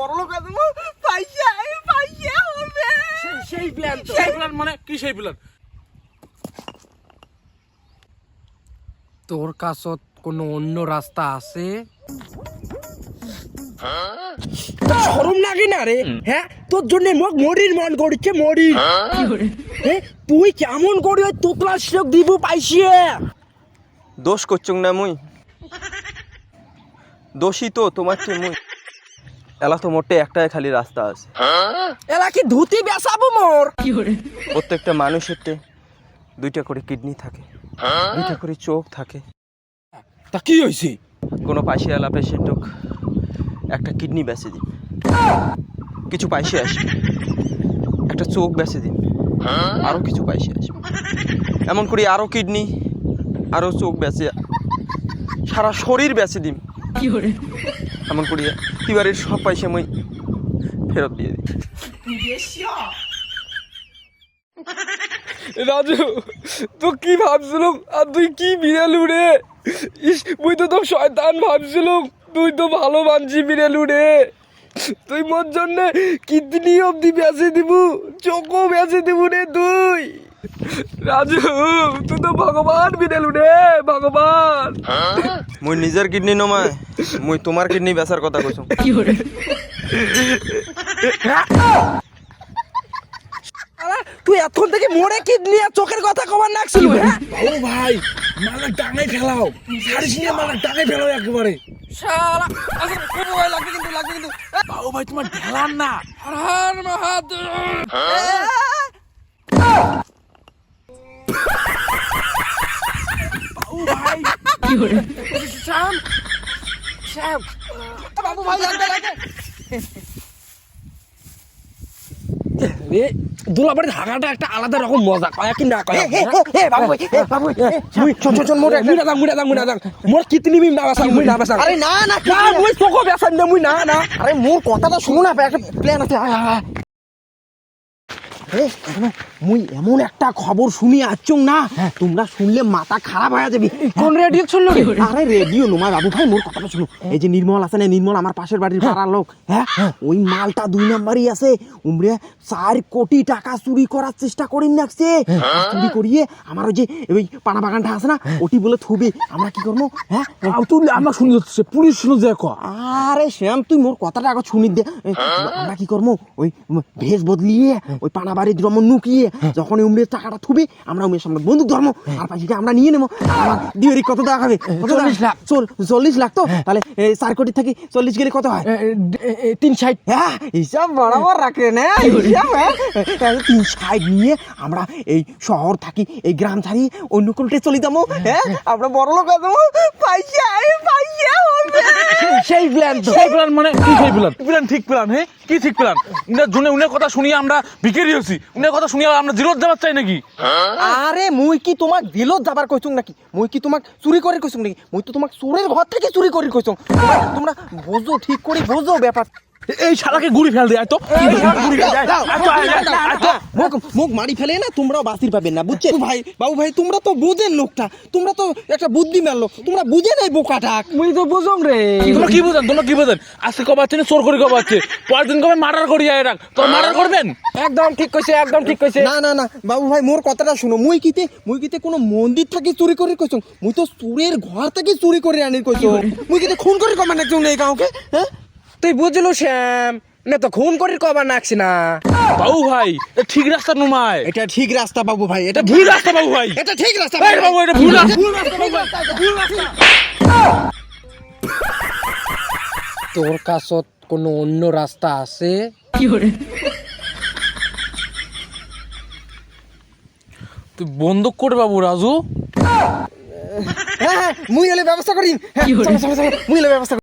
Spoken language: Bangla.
বড় লোক আছে পয়সা পয়সা হবে। সেই প্ল্যান সেই প্ল্যান মানে কি সেই প্ল্যান তোর কাছত কোনো অন্য রাস্তা আছে? শরম লাগে না রে হ্যাঁ? তোর জন্য মোক মরির মন করছে মরি হ্যাঁ? তুই কেমন করি ওই তোতলা শিরক দিব পাইছিয়ে? দোষ করছুং না মুই। দোষী তো তোমার চেয়ে মুই। এলা তো মোটে একটাই খালি রাস্তা আছে। এলা কি ধুতি বেসাবো মোর? প্রত্যেকটা মানুষের দুইটা করে কিডনি থাকে দুইটা করে চোখ থাকে। তা কি হয়েছে কোনো পাইসিয়ালা পেশেন্টক একটা কিডনি বেচে দিন। কিছু পাইসে আসবে একটা চোখ বেচে দিন আরও কিছু পাইসে আসবে। এমন করি আরও কিডনি আরও চোখ বেচে সারা শরীর বেচে দিন। এমন করি তিবারের সব পয়সা মই ফেরত দিয়ে দিই। রাজু তো কি ভাবছিলাম? আর তুই কি বিড়ালু রে? ইস মুই তো তোর শয়তান ভাবছিলাম। তুই তো ভালো মানছি বিড়ালু রে। তুই মোর জন্য কিডনি অব্দি বেঁচে দিব চোখও বেঁচে দিব রে তুই। রাজু তুই তো ভগবান বিড়ালু রে ভগবান। মুই নিজের কিডনি নমাই মুই তোমার কিডনি বেচার কথা কইছো আলা, তুই এতক্ষণ থেকে মরে কিডনি আর চোখের কথা কবার নাকছিল হ্যাঁ? ও ভাই মালা ডাঙায় ফেলাও। সারি সিনে মালা ডাঙায় ফেলাও একেবারে। শালা আচ্ছা, খুব ভয় লাগবে কিন্তু লাগবে কিন্তু। বাবু ভাই তোমার ঢেলার না। হর হর মহাদেব শ্যাম। শ্যাম বাবু ভাই রে দুলাবাড়ির হাগাটা একটা আলাদা রকম মজা। কয়া কি না কয়া বাবু ভাই এ, বাবু ভাই, চল চল চল মোর মুড়া দাং মুড়া দাং মুড়া দাং। মোর কিতনি মিম না বাসাং মুই না বাসাং। আরে না না মুই তোকো বেসান না মুই না না। আরে মোর কথাটা শুনো না একটা প্ল্যান আছে। আয়, আয়, আয়। এ, শোনো, মুই এমন একটা খবর শুনি আসছুং না তোমরা শুনলে মাথা খারাপ হয়ে যাবে। কোন রেডিও শুনলো রে? আরে রেডিও নোমা বাবু ভাই মোর কথাটা শুনো। এই যে নির্মল আছে না নির্মল আমার পাশের বাড়ির পাড়ার লোক হ্যাঁ? ওই মালটা দুই নাম্বারই আছে। উমরে চার কোটি টাকা চুরি করার চেষ্টা করি নাকছে। আর চুরি করিয়ে আমার ওই যে ওই পানা বাগানটা আছে না ওটি বলে থুবে। আমরা কি করব হ্যাঁ? তুই আমরা শুনি যাচ্ছে পুলিশ শুনে যায় ক। আরে শ্যাম তুই মোর কথাটা আগে শুনি দে। আমরা কি করব ওই ভেষ বদলিয়ে ওই পানা বাড়ির ধর্ম নুকিয়ে যখন উমরে টাকাটা থুবে আমরা উমের সামনে বন্দুক ধর্ম। আর পাখিটা আমরা নিয়ে নেব। আমার ডিওরি কত টাকা খাবে? চল্লিশ লাখ। চল চল্লিশ লাখ তো? তাহলে চার কোটি থেকে চল্লিশ গেলে কত হয়? তিন সাইড হ্যাঁ হিসাব বরাবর রাখে না হিসাব হ্যাঁ। তিন সাইড নিয়ে আমরা এই শহর থাকি এই গ্রাম ছাড়ি অন্য কোনটে চলে যাব হ্যাঁ। আমরা বড় লোক হয়ে যাব। পয়সা পয়সা সেই প্ল্যান সেই প্ল্যান মানে কি সেই প্ল্যান প্ল্যান ঠিক প্ল্যান হ্যাঁ? কি ঠিক প্ল্যান জন্য উনার কথা শুনিয়ে আমরা বিকেরি হচ্ছি উনার কথা শুনিয়া আমরা দিলত যাবার চাই নাকি? আরে মুই কি তোমাক দিলত যাবার কইছুং নাকি? মুই কি তোমাক চুরি করে কইছুং নাকি? মুই তো তোমাক চোরের ঘর থেকে চুরি করে কইছুং। তোমরা বোঝো, ঠিক করে বোঝো ব্যাপার। এই শালাকে গুড়ি ফেল দে আয় তো। মুখ মারি ফেলে না তোমরাও বাসির পাবেন না বুঝছে? ভাই বাবু ভাই তোমরা তো বুঝেন লোকটা তোমরা তো একটা বুদ্ধি মারলো তোমরা বুঝে নাই বোকাটা মুই তো বুঝম রে। তোমরা কি বুঝেন তোমরা কি বুঝেন? আজকে কবে আছে চোর করে কবে আছে পরের দিন কবে মার্ডার করি আয় রাখ। তো মার্ডার করবেন একদম ঠিক কইছে একদম ঠিক কইছে। না না না বাবু ভাই মোর কথাটা শুনো মুই কিতে মুই কিতে কোনো মন্দির থেকে চুরি করে কইছুং মুই তো চুরের ঘর থেকে চুরি করে আনি কইছুং মুই কিতে খুন করে কমান একজন এই গাঁওকে হ্যাঁ? তুই বুঝলো শ্যাম? না তো খুন করি কবার নাকছি না। বাবু ভাই এ ঠিক রাস্তা নুমায়। এটা ঠিক রাস্তা বাবু ভাই এটা ভুল রাস্তা বাবু ভাই। এটা ঠিক রাস্তা এই বাবু এটা ভুল রাস্তা। ভুল রাস্তা বাবু ভাই, ভুল রাস্তা। তোর কাছত কোনো অন্য রাস্তা আছে? কি করে? তুই বন্দুক করে বাবু রাজু। হ্যাঁ হ্যাঁ মুই হলে ব্যবস্থা করিম। হ্যাঁ চলো চলো চলো মুই হলে ব্যবস্থা